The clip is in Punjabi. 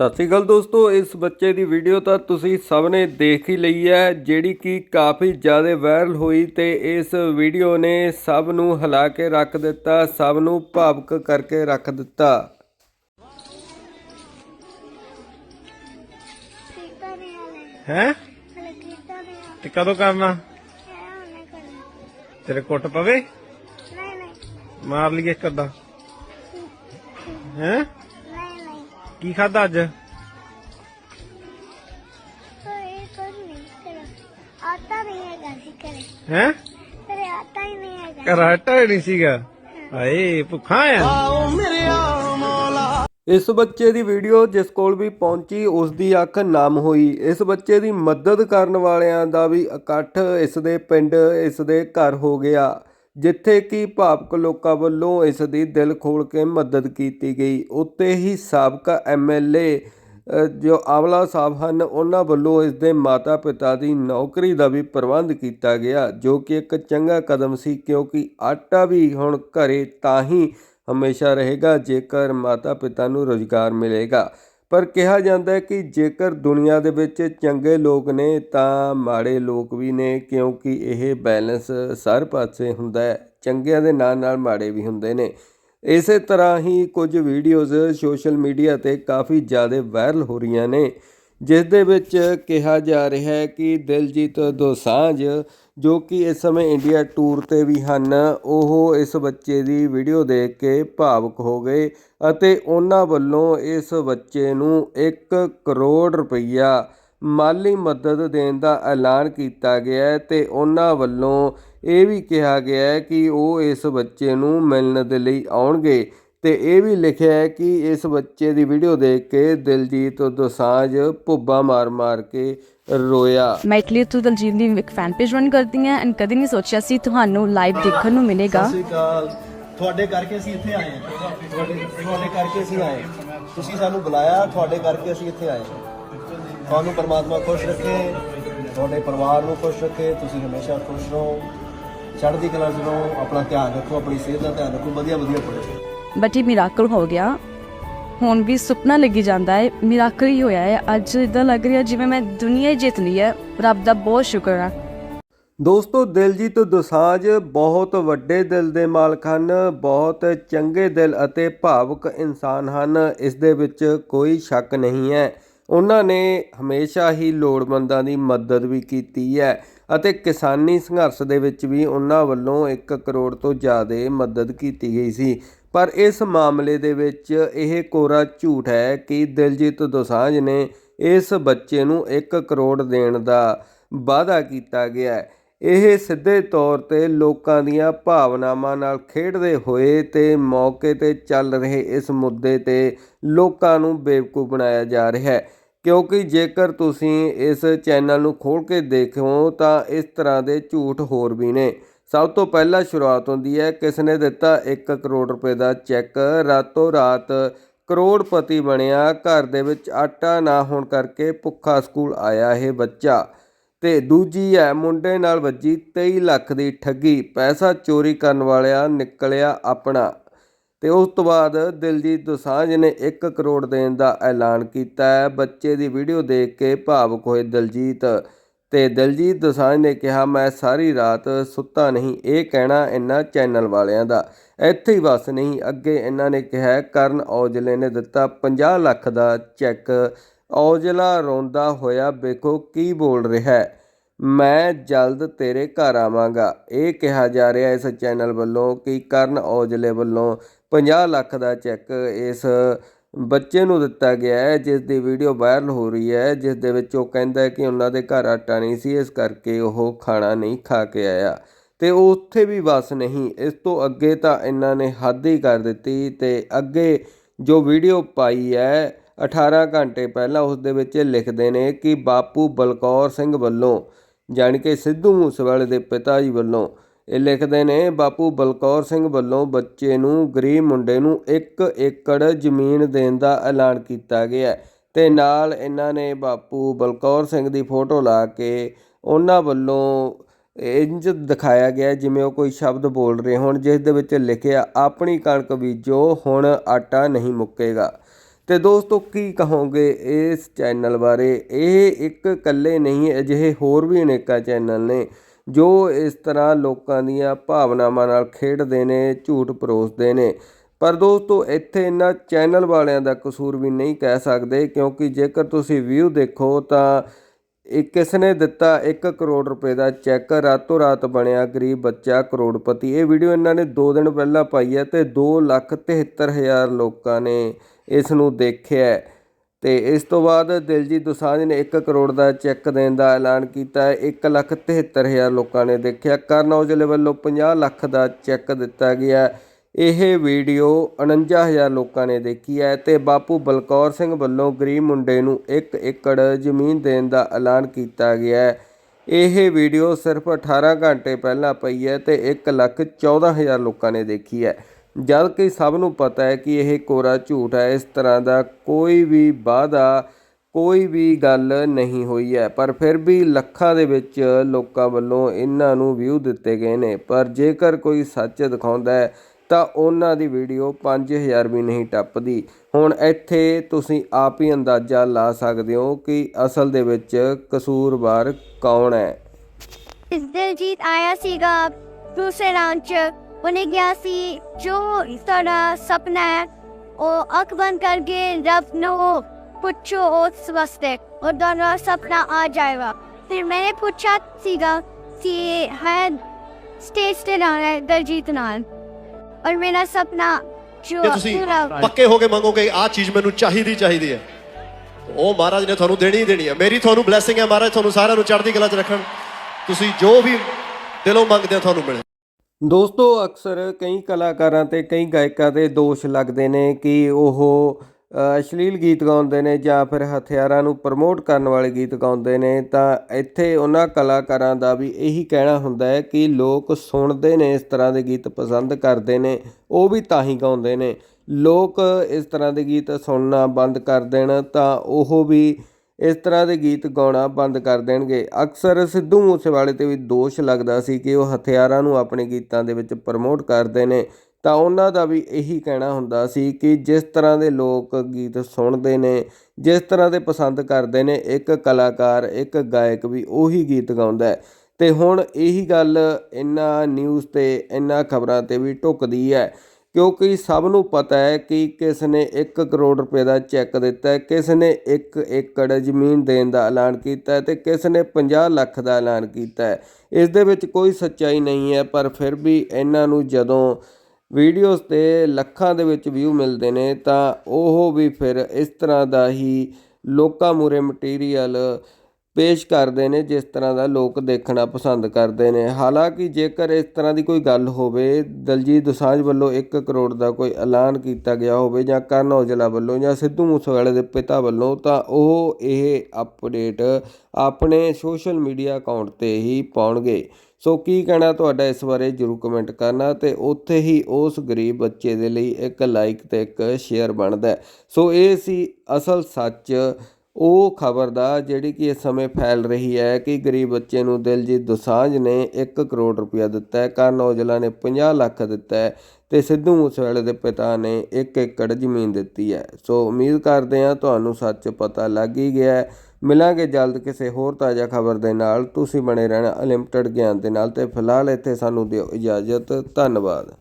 ਸਤਿ ਸ਼੍ਰੀ ਅਕਾਲ ਦੋਸਤੋ ਇਸ ਬੱਚੇ ਦੀ ਵੀਡੀਓ ਤਾਂ ਤੁਸੀਂ ਸਭ ਨੇ ਦੇਖ ਹੀ ਲਈ ਹੈ ਜਿਹੜੀ ਕਿ ਕਾਫੀ ਜ਼ਿਆਦਾ ਵਾਇਰਲ ਹੋਈ ਤੇ ਇਸ ਵੀਡੀਓ ਨੇ ਸਭ ਨੂੰ ਹਿਲਾ ਕੇ ਰੱਖ ਦਿੱਤਾ ਸਭ ਨੂੰ ਭਾਵੁਕ ਕਰਕੇ ਰੱਖ ਦਿੱਤਾ। ਹੈ? ਤੇ ਕਦੋਂ ਕਰਨਾ? ਤੇਰੇ ਕੁੱਟ ਪਵੇ? ਨਹੀਂ ਨਹੀਂ। ਮਾਰ ਲਈਏ ਕਦਾ ਹੈ? ਕੀ ਖਾਦਾ ਅੱਜ? ਸੀ ਘਰੇ। ਹੈ? ਘਰੇ ਆਟਾ ਹੀ ਨਹੀਂ ਸੀਗਾ? ਹਾਏ ਭੁੱਖਾ ਆ। ਇਸ ਬੱਚੇ ਦੀ ਵੀਡੀਓ ਜਿਸ ਕੋਲ ਵੀ ਪਹੁੰਚੀ ਉਸ ਦੀ ਅੱਖ ਨਮ ਹੋਈ। ਇਸ ਬੱਚੇ ਦੀ ਮਦਦ ਕਰਨ ਵਾਲਿਆਂ ਦਾ ਵੀ ਇਕੱਠ ਇਸ ਦੇ ਪਿੰਡ ਇਸ ਦੇ ਘਰ ਹੋ ਗਿਆ। ਜਿੱਥੇ ਕਿ ਭਾਵਕ ਲੋਕਾਂ ਵੱਲੋਂ ਇਸ ਦੀ ਦਿਲ ਖੋਲ ਕੇ ਮਦਦ ਕੀਤੀ ਗਈ। ਉੱਤੇ ਹੀ ਸਾਬਕਾ ਐਮਐਲਏ ਜੋ ਆਵਲਾ ਸਾਹਿਬ ਹਨ, ਉਹਨਾਂ ਵੱਲੋਂ ਇਸ ਦੇ ਮਾਤਾ ਪਿਤਾ ਦੀ ਨੌਕਰੀ ਦਾ ਵੀ ਪ੍ਰਬੰਧ ਕੀਤਾ ਗਿਆ, ਜੋ ਕਿ ਇੱਕ ਚੰਗਾ ਕਦਮ ਸੀ, ਕਿਉਂਕਿ ਆਟਾ ਵੀ ਹੁਣ ਘਰੇ ਤਾਂ ਹੀ ਹਮੇਸ਼ਾ ਰਹੇਗਾ, ਜੇਕਰ ਮਾਤਾ ਪਿਤਾ ਨੂੰ ਰੋਜ਼ਗਾਰ ਮਿਲੇਗਾ। ਪਰ ਕਿਹਾ ਜਾਂਦਾ ਹੈ ਕਿ ਜੇਕਰ ਦੁਨੀਆ ਦੇ ਵਿੱਚ ਚੰਗੇ ਲੋਕ ਨੇ, ਤਾਂ ਮਾੜੇ ਲੋਕ ਵੀ ਨੇ, ਕਿਉਂਕਿ ਇਹ ਬੈਲੈਂਸ ਸਾਰੇ ਪਾਸੇ ਹੁੰਦਾ ਹੈ। ਚੰਗਿਆਂ ਦੇ ਨਾਲ ਨਾਲ ਮਾੜੇ ਵੀ ਹੁੰਦੇ ਨੇ। ਇਸੇ ਤਰ੍ਹਾਂ ਹੀ ਕੁਝ ਵੀਡੀਓਜ਼ ਸੋਸ਼ਲ ਮੀਡੀਆ ਤੇ ਕਾਫੀ ਜ਼ਿਆਦਾ ਵਾਇਰਲ ਹੋ ਰਹੀਆਂ ਨੇ, ਜਿਸ ਦੇ ਵਿੱਚ ਕਿਹਾ ਜਾ ਰਿਹਾ ਹੈ ਕਿ ਦਿਲਜੀਤ ਦੋਸਾਂਝ ਜੋ ਕਿ ਇਸ ਸਮੇਂ ਇੰਡੀਆ ਟੂਰ ਤੇ ਵੀ ਹਨ, ਉਹ ਇਸ ਬੱਚੇ ਦੀ ਵੀਡੀਓ ਦੇਖ ਕੇ ਭਾਵੁਕ ਹੋ ਗਏ ਅਤੇ ਉਹਨਾਂ ਵੱਲੋਂ ਇਸ ਬੱਚੇ ਨੂੰ 1 ਕਰੋੜ ਰੁਪਈਆ ਮਾਲੀ ਮਦਦ ਦੇਣ ਦਾ ਐਲਾਨ ਕੀਤਾ ਗਿਆ ਹੈ ਤੇ ਉਹਨਾਂ ਵੱਲੋਂ ਇਹ ਵੀ ਕਿਹਾ ਗਿਆ ਹੈ ਕਿ ਉਹ ਇਸ ਬੱਚੇ ਨੂੰ ਮਿਲਣ ਦੇ ਲਈ ਆਉਣਗੇ। ਤੇ ਇਹ ਵੀ ਲਿਖਿਆ ਹੈ ਕਿ ਇਸ ਬੱਚੇ ਦੀ ਵੀਡੀਓ ਦੇਖ ਕੇ ਦਿਲਜੀਤ ਦੋਸਾਂਝ ਭੁੱਬਾ ਮਾਰ-ਮਾਰ ਕੇ ਰੋਇਆ। ਮੈਂ ਇਟਲੀ ਤੋਂ ਦਲਜੀਤ ਦੀ ਇੱਕ ਫੈਨ ਪੇਜ ਰਨ ਕਰਦੀ ਹਾਂ ਐਂਡ ਕਦੇ ਨਹੀਂ ਸੋਚਿਆ ਸੀ ਤੁਹਾਨੂੰ ਲਾਈਵ ਦੇਖਣ ਨੂੰ ਮਿਲੇਗਾ। ਸਤਿ ਸ਼੍ਰੀ ਅਕਾਲ। ਤੁਹਾਡੇ ਕਰਕੇ ਅਸੀਂ ਇੱਥੇ ਆਏ ਹਾਂ। ਤੁਹਾਡੇ ਤੁਹਾਡੇ ਕਰਕੇ ਅਸੀਂ ਆਏ। ਤੁਸੀਂ ਸਾਨੂੰ ਬੁਲਾਇਆ ਤੁਹਾਡੇ ਕਰਕੇ ਅਸੀਂ ਇੱਥੇ ਆਏ। ਤੁਹਾਨੂੰ ਪਰਮਾਤਮਾ ਖੁਸ਼ ਰੱਖੇ ਤੁਹਾਡੇ ਪਰਿਵਾਰ ਨੂੰ ਖੁਸ਼ ਰੱਖੇ ਤੁਸੀਂ ਹਮੇਸ਼ਾ ਖੁਸ਼ ਰਹੋ ਚੜ੍ਹਦੀ ਕਲਾ 'ਚ ਰਹੋ ਆਪਣਾ ਧਿਆਨ ਰੱਖੋ ਆਪਣੀ ਸਿਹਤ ਦਾ ਧਿਆਨ ਰੱਖੋ ਵਧੀਆ ਵਧੀਆ ਪੜ੍ਹੋ। ਬਟ ਇਹ ਮਿਰਾਕਲ ਹੋ ਗਿਆ। ਹੁਣ ਵੀ ਸੁਪਨਾ ਲੱਗੀ ਜਾਂਦਾ ਹੈ ਮਿਰਾਕਲ ਹੀ ਹੋਇਆ ਹੈ। ਅੱਜ ਇਦਾਂ ਲੱਗ ਰਿਹਾ ਜਿਵੇਂ ਮੈਂ ਦੁਨੀਆ ਹੀ ਜਿੱਤ ਲਈ ਹੈ। ਰੱਬ ਦਾ ਬਹੁਤ ਸ਼ੁਕਰ ਹੈ ਦੋਸਤੋ, ਦਿਲਜੀਤ ਦੋਸਾਂਝ ਬਹੁਤ ਵੱਡੇ ਦਿਲ ਦੇ ਮਾਲਕ ਹਨ, ਬਹੁਤ ਚੰਗੇ ਦਿਲ ਅਤੇ ਭਾਵੁਕ ਇਨਸਾਨ ਹਨ। ਇਸ ਦੇ ਵਿੱਚ ਕੋਈ ਸ਼ੱਕ ਨਹੀਂ ਹੈ। ਉਹਨਾਂ ਨੇ ਹਮੇਸ਼ਾ ਹੀ ਲੋੜਵੰਦਾਂ ਦੀ ਮਦਦ ਵੀ ਕੀਤੀ ਹੈ ਅਤੇ ਕਿਸਾਨੀ ਸੰਘਰਸ਼ ਦੇ ਵਿੱਚ ਵੀ ਉਹਨਾਂ ਵੱਲੋਂ 1 ਕਰੋੜ ਤੋਂ ਜ਼ਿਆਦਾ ਮਦਦ ਕੀਤੀ ਗਈ ਸੀ। ਪਰ ਇਸ ਮਾਮਲੇ ਦੇ ਵਿੱਚ ਇਹ ਕੋਰਾ ਝੂਠ ਹੈ ਕਿ ਦਿਲਜੀਤ ਦੋਸਾਂਝ ਨੇ ਇਸ ਬੱਚੇ ਨੂੰ 1 ਕਰੋੜ ਦੇਣ ਦਾ ਵਾਅਦਾ ਕੀਤਾ ਗਿਆ ਹੈ। ਇਹ ਸਿੱਧੇ ਤੌਰ ਤੇ ਲੋਕਾਂ ਦੀਆਂ ਭਾਵਨਾਵਾਂ ਨਾਲ ਖੇਡਦੇ ਹੋਏ ਤੇ ਮੌਕੇ ਤੇ ਚੱਲ ਰਹੇ ਇਸ ਮੁੱਦੇ ਤੇ ਲੋਕਾਂ ਨੂੰ ਬੇਵਕੂਫ ਬਣਾਇਆ ਜਾ ਰਿਹਾ ਹੈ। ਕਿਉਂਕਿ ਜੇਕਰ ਤੁਸੀਂ ਇਸ ਚੈਨਲ ਨੂੰ ਖੋਲ ਕੇ ਦੇਖੋ ਤਾਂ ਇਸ ਤਰ੍ਹਾਂ ਦੇ ਝੂਠ ਹੋਰ ਵੀ ਨੇ। ਸਭ ਤੋਂ ਪਹਿਲਾਂ ਸ਼ੁਰੂਆਤ ਹੁੰਦੀ ਹੈ ਕਿਸ ਨੇ ਦਿੱਤਾ 1 ਕਰੋੜ ਰੁਪਏ ਦਾ ਚੈੱਕ? ਰਾਤੋਂ ਰਾਤ ਕਰੋੜਪਤੀ ਬਣਿਆ, ਘਰ ਦੇ ਵਿੱਚ ਆਟਾ ਨਾ ਹੋਣ ਕਰਕੇ ਭੁੱਖਾ ਸਕੂਲ ਆਇਆ ਇਹ ਬੱਚਾ। ਤੇ ਦੂਜੀ ਹੈ, ਮੁੰਡੇ ਨਾਲ ਵੱਜੀ 23 ਲੱਖ ਦੀ ਠੱਗੀ। ਪੈਸਾ ਚੋਰੀ ਕਰਨ ਵਾਲਿਆ ਨਿਕਲਿਆ ਆਪਣਾ। ਤੇ ਉਸ ਤੋਂ ਬਾਅਦ ਦਿਲਜੀਤ ਦੋਸਾਂਝ ਨੇ 1 ਕਰੋੜ ਦੇਣ ਦਾ ਐਲਾਨ ਕੀਤਾ ਹੈ। ਬੱਚੇ ਦੀ ਵੀਡੀਓ ਦੇਖ ਕੇ ਭਾਵੁਕ ਹੋਏ ਦਿਲਜੀਤ। ਤੇ ਦਿਲਜੀਤ ਦੋਸਾਂਝ ਨੇ ਕਿਹਾ, ਮੈਂ ਸਾਰੀ ਰਾਤ ਸੁੱਤਾ ਨਹੀਂ, ਇਹ ਕਹਿਣਾ ਇਹਨਾਂ ਚੈਨਲ ਵਾਲਿਆਂ ਦਾ। ਇੱਥੇ ਹੀ ਬਸ ਨਹੀਂ, ਅੱਗੇ ਇਹਨਾਂ ਨੇ ਕਿਹਾ, ਕਰਨ ਔਜਲੇ ਨੇ ਦਿੱਤਾ 50 ਲੱਖ ਦਾ ਚੈੱਕ। ਔਜਲਾ ਰੋਂਦਾ ਹੋਇਆ, ਵੇਖੋ ਕੀ ਬੋਲ ਰਿਹਾ ਹੈ। ਮੈਂ ਜਲਦ ਤੇਰੇ ਘਰ ਆਵਾਂਗਾ। ਇਹ ਕਿਹਾ ਜਾ ਰਿਹਾ ਇਸ ਚੈਨਲ ਵੱਲੋਂ ਕਿ ਕਰਨ ਔਜਲੇ ਵੱਲੋਂ 50 ਲੱਖ ਦਾ ਚੈੱਕ ਇਸ ਬੱਚੇ ਨੂੰ ਦਿੱਤਾ ਗਿਆ ਹੈ, ਜਿਸ ਦੀ ਵੀਡੀਓ ਵਾਇਰਲ ਹੋ ਰਹੀ ਹੈ, ਜਿਸ ਦੇ ਵਿੱਚ ਉਹ ਕਹਿੰਦਾ ਹੈ ਕਿ ਉਹਨਾਂ ਦੇ ਘਰ ਆਟਾ ਨਹੀਂ ਸੀ, ਇਸ ਕਰਕੇ ਉਹ ਖਾਣਾ ਨਹੀਂ ਖਾ ਕੇ ਆਇਆ। ਤੇ ਉੱਥੇ ਵੀ ਬਸ ਨਹੀਂ, ਇਸ ਤੋਂ ਅੱਗੇ ਤਾਂ ਇਹਨਾਂ ਨੇ ਹੱਦ ਹੀ ਕਰ ਦਿੱਤੀ ਤੇ ਅੱਗੇ ਜੋ ਵੀਡੀਓ ਪਾਈ ਹੈ 18 ਘੰਟੇ ਪਹਿਲਾਂ ਉਸ ਦੇ ਵਿੱਚ ਲਿਖਦੇ ਨੇ ਕਿ ਬਾਪੂ ਬਲਕੌਰ ਸਿੰਘ ਵੱਲੋਂ, ਜਾਣੀ ਕਿ ਸਿੱਧੂ ਮੂਸੇਵਾਲੇ ਦੇ ਪਿਤਾ ਜੀ ਵੱਲੋਂ ਇਹ ਲਿਖਦੇ ਨੇ, ਬਾਪੂ ਬਲਕੌਰ ਸਿੰਘ ਵੱਲੋਂ ਬੱਚੇ ਨੂੰ, ਗਰੀਬ ਮੁੰਡੇ ਨੂੰ 1 ਏਕੜ ਜ਼ਮੀਨ ਦੇਣ ਦਾ ਐਲਾਨ ਕੀਤਾ ਗਿਆ ਹੈ। ਤੇ ਨਾਲ ਇਹਨਾਂ ਨੇ ਬਾਪੂ ਬਲਕੌਰ ਸਿੰਘ ਦੀ ਫੋਟੋ ਲਾ ਕੇ ਉਹਨਾਂ ਵੱਲੋਂ ਇੰਜ ਦਿਖਾਇਆ ਗਿਆ ਜਿਵੇਂ ਉਹ ਕੋਈ ਸ਼ਬਦ ਬੋਲ ਰਹੇ ਹੋਣ, ਜਿਸ ਦੇ ਵਿੱਚ ਲਿਖਿਆ, ਆਪਣੀ ਕਣਕ ਬੀਜੋ, ਹੁਣ ਆਟਾ ਨਹੀਂ ਮੁੱਕੇਗਾ। ਤੇ ਦੋਸਤੋ, ਕੀ ਕਹੋਗੇ ਇਸ ਚੈਨਲ ਬਾਰੇ? ਇਹ ਇੱਕ ਇਕੱਲੇ ਨਹੀਂ, ਅਜਿਹੇ ਹੋਰ ਵੀ ਅਨੇਕਾਂ ਚੈਨਲ ਨੇ। ਜੋ ਇਸ ਤਰ੍ਹਾਂ ਲੋਕਾਂ ਦੀਆਂ ਭਾਵਨਾਵਾਂ ਨਾਲ ਖੇਡਦੇ ਨੇ, ਝੂਠ ਪਰੋਸਦੇ ਨੇ। ਪਰ ਦੋਸਤੋ, ਇੱਥੇ ਇਹਨਾਂ ਚੈਨਲ ਵਾਲਿਆਂ ਦਾ ਕਸੂਰ ਵੀ ਨਹੀਂ ਕਹਿ ਸਕਦੇ, ਕਿਉਂਕਿ ਜੇਕਰ ਤੁਸੀਂ ਵਿਊ ਦੇਖੋ ਤਾਂ ਇਹ ਕਿਸ ਨੇ ਦਿੱਤਾ 1 ਕਰੋੜ ਰੁਪਏ ਦਾ ਚੈੱਕ। ਰਾਤੋਂ ਰਾਤ ਬਣਿਆ ਗਰੀਬ ਬੱਚਾ, ਕਰੋੜਪਤੀ। ਇਹ ਵੀਡੀਓ ਇਹਨਾਂ ਨੇ 2 ਦਿਨ ਪਹਿਲਾਂ ਪਾਈ ਹੈ ਤੇ 2 ਲੱਖ 73 ਹਜ਼ਾਰ ਲੋਕਾਂ ਨੇ ਇਸ ਨੂੰ ਦੇਖਿਆ ਤੇ ਇਸ ਤੋਂ ਬਾਅਦ ਦਿਲਜੀਤ ਦੋਸਾਂਝ ਨੇ 1 ਕਰੋੜ ਦਾ ਚੈੱਕ ਦੇਣ ਦਾ ਐਲਾਨ ਕੀਤਾ ਹੈ। 1 ਲੱਖ 73 ਹਜ਼ਾਰ ਲੋਕਾਂ ਨੇ ਦੇਖਿਆ। ਕਰਨ ਔਜਲੇ ਵੱਲੋਂ 50 ਲੱਖ ਦਾ ਚੈੱਕ ਦਿੱਤਾ ਗਿਆ ਇਹ ਵੀਡੀਓ 49000 ਲੋਕਾਂ ਨੇ ਦੇਖੀ ਹੈ ਤੇ ਬਾਪੂ ਬਲਕੌਰ ਸਿੰਘ ਵੱਲੋਂ ਗਰੀਬ ਮੁੰਡੇ ਨੂੰ 1 ਏਕੜ ਜ਼ਮੀਨ ਦੇਣ ਦਾ ਐਲਾਨ ਕੀਤਾ ਗਿਆ ਹੈ। ਇਹ ਵੀਡੀਓ ਸਿਰਫ 18 ਘੰਟੇ ਪਹਿਲਾਂ ਪਈ ਹੈ ਤੇ 1 ਲੱਖ 14000 ਲੋਕਾਂ ਨੇ ਦੇਖੀ ਹੈ। ਜਦ ਕਿ ਸਭ ਨੂੰ ਪਤਾ ਹੈ ਕਿ ਇਹ ਕੋਰਾ ਝੂਠ ਹੈ, ਇਸ ਤਰ੍ਹਾਂ ਦਾ ਕੋਈ ਵੀ ਵਾਅਦਾ, ਕੋਈ ਵੀ ਗੱਲ ਨਹੀਂ ਹੋਈ ਹੈ। ਪਰ ਫਿਰ ਵੀ ਲੱਖਾਂ ਦੇ ਵਿੱਚ ਲੋਕਾਂ ਵੱਲੋਂ ਇਹਨਾਂ ਨੂੰ ਵਿਊ ਦਿੱਤੇ ਗਏ ਨੇ। ਪਰ ਜੇਕਰ ਕੋਈ ਸੱਚ ਦਿਖਾਉਂਦਾ ਹੈ, ਤਾਂ ਉਹਨਾਂ ਦੀ ਵੀਡੀਓ 5000 ਵੀ ਨਹੀਂ ਟੱਪਦੀ। ਹੁਣ ਇੱਥੇ ਤੁਸੀਂ ਆਪ ਹੀ ਅੰਦਾਜ਼ਾ ਲਾ ਸਕਦੇ ਹੋ ਕਿ ਅਸਲ ਦੇ ਵਿੱਚ ਕਸੂਰਵਾਰ ਕੌਣ ਹੈ। ਇਸ ਦਿਲਜੀਤ ਆਇਆ ਸੀਗਾ ਦੂਸਰੇ ਰਾਉਂਡ ਉਹਨੇ ਗਿਆ ਸੀ ਜੋ ਸਾਡਾ ਸੁਪਨਾ ਹੈ ਉਹ ਅੱਖ ਬੰਦ ਕਰਕੇ ਰੱਬ ਨੂੰ ਪੁੱਛੋ ਉਸ ਵਾਸਤੇ और दोनों सपना आ जाएगा फिर मैंने पूछा सीगा कि है स्टेज से जाना है दलजीत नाल और मेरा सपना जो ਜੇ ਤੁਸੀਂ पूरा ਪੱਕੇ ਹੋ ਕੇ ਮੰਗੋਗੇ ਆਹ ਚੀਜ਼ ਮੈਨੂੰ ਚਾਹੀਦੀ ਚਾਹੀਦੀ ਹੈ ਉਹ ਮਹਾਰਾਜ ਨੇ ਤੁਹਾਨੂੰ ਦੇਣੀ ਹੀ ਦੇਣੀ ਹੈ ਮੇਰੀ ਤੁਹਾਨੂੰ ਬਲੇਸਿੰਗ ਹੈ ਮਹਾਰਾਜ ਤੁਹਾਨੂੰ ਸਾਰਿਆਂ ਨੂੰ ਚੜ੍ਹਦੀ ਕਲਾ 'ਚ ਰੱਖਣ ਤੁਸੀਂ ਜੋ ਵੀ ਦਿਲੋਂ ਮੰਗਦੇ ਹੋ ਤੁਹਾਨੂੰ ਮਿਲੇ ਦੋਸਤੋ, ਅਕਸਰ ਕਈ ਕਲਾਕਾਰਾਂ ਤੇ ਕਈ ਗਾਇਕਾਂ ਤੇ ਦੋਸ਼ ਲੱਗਦੇ ਨੇ ਕਿ ਉਹ ਅਸ਼ਲੀਲ ਗੀਤ ਗਾਉਂਦੇ ਨੇ ਜਾਂ ਫਿਰ ਹਥਿਆਰਾਂ ਨੂੰ ਪ੍ਰਮੋਟ ਕਰਨ ਵਾਲੇ ਗੀਤ ਗਾਉਂਦੇ ਨੇ। ਤਾਂ ਇੱਥੇ ਉਹਨਾਂ ਕਲਾਕਾਰਾਂ ਦਾ ਵੀ ਇਹੀ ਕਹਿਣਾ ਹੁੰਦਾ ਹੈ ਕਿ ਲੋਕ ਸੁਣਦੇ ਨੇ, ਇਸ ਤਰ੍ਹਾਂ ਦੇ ਗੀਤ ਪਸੰਦ ਕਰਦੇ ਨੇ, ਉਹ ਵੀ ਤਾਂ ਹੀ ਗਾਉਂਦੇ ਨੇ। ਲੋਕ ਇਸ ਤਰ੍ਹਾਂ ਦੇ ਗੀਤ ਸੁਣਨਾ ਬੰਦ ਕਰ ਦੇਣ ਤਾਂ ਉਹ ਵੀ ਇਸ ਤਰ੍ਹਾਂ ਦੇ ਗੀਤ ਗਾਉਣਾ ਬੰਦ ਕਰ ਦੇਣਗੇ। ਅਕਸਰ ਸਿੱਧੂ ਮੂਸੇਵਾਲੇ ਤੇ ਵੀ ਦੋਸ਼ ਲੱਗਦਾ ਸੀ ਕਿ ਉਹ ਹਥਿਆਰਾਂ ਨੂੰ ਆਪਣੇ ਗੀਤਾਂ ਦੇ ਵਿੱਚ ਪ੍ਰਮੋਟ ਕਰਦੇ ਨੇ। ਤਾਂ ਉਹਨਾਂ ਦਾ ਵੀ ਇਹੀ ਕਹਿਣਾ ਹੁੰਦਾ ਸੀ ਕਿ ਜਿਸ ਤਰ੍ਹਾਂ ਦੇ ਲੋਕ ਗੀਤ ਸੁਣਦੇ ਨੇ, ਜਿਸ ਤਰ੍ਹਾਂ ਦੇ ਪਸੰਦ ਕਰਦੇ ਨੇ, ਇੱਕ ਕਲਾਕਾਰ, ਇੱਕ ਗਾਇਕ ਵੀ ਉਹੀ ਗੀਤ ਗਾਉਂਦਾ ਹੈ। ਤੇ ਹੁਣ ਇਹੀ ਗੱਲ ਇਹਨਾਂ ਨਿਊਜ਼ ਤੇ, ਇਹਨਾਂ ਖਬਰਾਂ ਤੇ ਵੀ ਢੁੱਕਦੀ ਹੈ। ਕਿਉਂਕਿ ਸਭ ਨੂੰ ਪਤਾ ਹੈ ਕਿ ਕਿਸ ਨੇ 1 ਕਰੋੜ ਰੁਪਏ ਦਾ ਚੈੱਕ ਦਿੱਤਾ ਹੈ, ਕਿਸ ਨੇ 1 ਏਕੜ ਜ਼ਮੀਨ ਦੇਣ ਦਾ ਐਲਾਨ ਕੀਤਾ ਹੈ ਤੇ ਕਿਸ ਨੇ 50 ਲੱਖ ਦਾ ਐਲਾਨ ਕੀਤਾ ਹੈ। ਇਸ ਦੇ ਵਿੱਚ ਕੋਈ ਸੱਚਾਈ ਨਹੀਂ ਹੈ, ਪਰ ਫਿਰ ਵੀ ਇਹਨਾਂ ਨੂੰ ਜਦੋਂ ਵੀਡੀਓਜ਼ ਤੇ ਲੱਖਾਂ ਦੇ ਵਿੱਚ ਵਿਊ ਮਿਲਦੇ ਨੇ, ਤਾਂ ਉਹ ਵੀ ਫਿਰ ਇਸ ਤਰ੍ਹਾਂ ਦਾ ਹੀ ਲੋਕਾਂ ਮੂਰੇ ਮਟੀਰੀਅਲ ਪੇਸ਼ ਕਰਦੇ ਨੇ, ਜਿਸ ਤਰ੍ਹਾਂ ਦਾ ਲੋਕ ਦੇਖਣਾ ਪਸੰਦ ਕਰਦੇ ਨੇ। ਹਾਲਾਂਕਿ ਜੇਕਰ ਇਸ ਤਰ੍ਹਾਂ ਦੀ ਕੋਈ ਗੱਲ ਹੋਵੇ, ਦਲਜੀਤ ਦੋਸਾਂਝ ਵੱਲੋਂ 1 ਕਰੋੜ ਦਾ ਕੋਈ ਐਲਾਨ ਕੀਤਾ ਗਿਆ ਹੋਵੇ ਜਾਂ ਕਰਨ ਔਜਲਾ ਵੱਲੋਂ ਜਾਂ ਸਿੱਧੂ ਮੂਸੇਵਾਲੇ ਦੇ ਪਿਤਾ ਵੱਲੋਂ, ਤਾਂ ਉਹ ਇਹ ਅਪਡੇਟ ਆਪਣੇ ਸੋਸ਼ਲ ਮੀਡੀਆ ਅਕਾਊਂਟ ਤੇ ਹੀ ਪਾਉਣਗੇ। ਸੋ ਕੀ ਕਹਿਣਾ ਤੁਹਾਡਾ ਇਸ ਬਾਰੇ, ਜਰੂਰ ਕਮੈਂਟ ਕਰਨਾ ਤੇ ਉੱਥੇ ਹੀ ਉਸ ਗਰੀਬ ਬੱਚੇ ਦੇ ਲਈ ਇੱਕ ਲਾਈਕ ਤੇ ਇੱਕ ਸ਼ੇਅਰ ਬਣਦਾ ਸੋ ਇਹ ਸੀ ਅਸਲ ਸੱਚ ਉਹ ਖਬਰ ਦਾ ਜਿਹੜੀ ਕਿ ਇਸ ਸਮੇਂ ਫੈਲ ਰਹੀ ਹੈ ਕਿ ਗਰੀਬ ਬੱਚੇ ਨੂੰ ਦਿਲਜੀਤ ਦੋਸਾਂਝ ਨੇ 1 ਕਰੋੜ ਰੁਪਇਆ ਦਿੱਤਾ ਹੈ ਕਰਨ ਔਜਲਾ ਨੇ 50 ਲੱਖ ਦਿੱਤਾ ਹੈ ਤੇ ਸਿੱਧੂ ਮੂਸੇਵਾਲੇ ਦੇ ਪਿਤਾ ਨੇ 1 ਏਕੜ ਜ਼ਮੀਨ ਦਿੱਤੀ ਹੈ। ਸੋ ਉਮੀਦ ਕਰਦੇ ਹਾਂ ਤੁਹਾਨੂੰ ਸੱਚ ਪਤਾ ਲੱਗ ਹੀ ਗਿਆ ਹੈ। ਮਿਲਾਂਗੇ ਜਲਦ ਕਿਸੇ ਹੋਰ ਤਾਜ਼ਾ ਖਬਰ ਦੇ ਨਾਲ। ਤੁਸੀਂ ਬਣੇ ਰਹਿਣਾ ਅਨਲਿਮਟਿਡ ਗਿਆਨ ਦੇ ਨਾਲ ਤੇ ਫਿਲਹਾਲ ਇੱਥੇ ਸਾਨੂੰ ਦਿਓ ਇਜਾਜ਼ਤ। ਧੰਨਵਾਦ।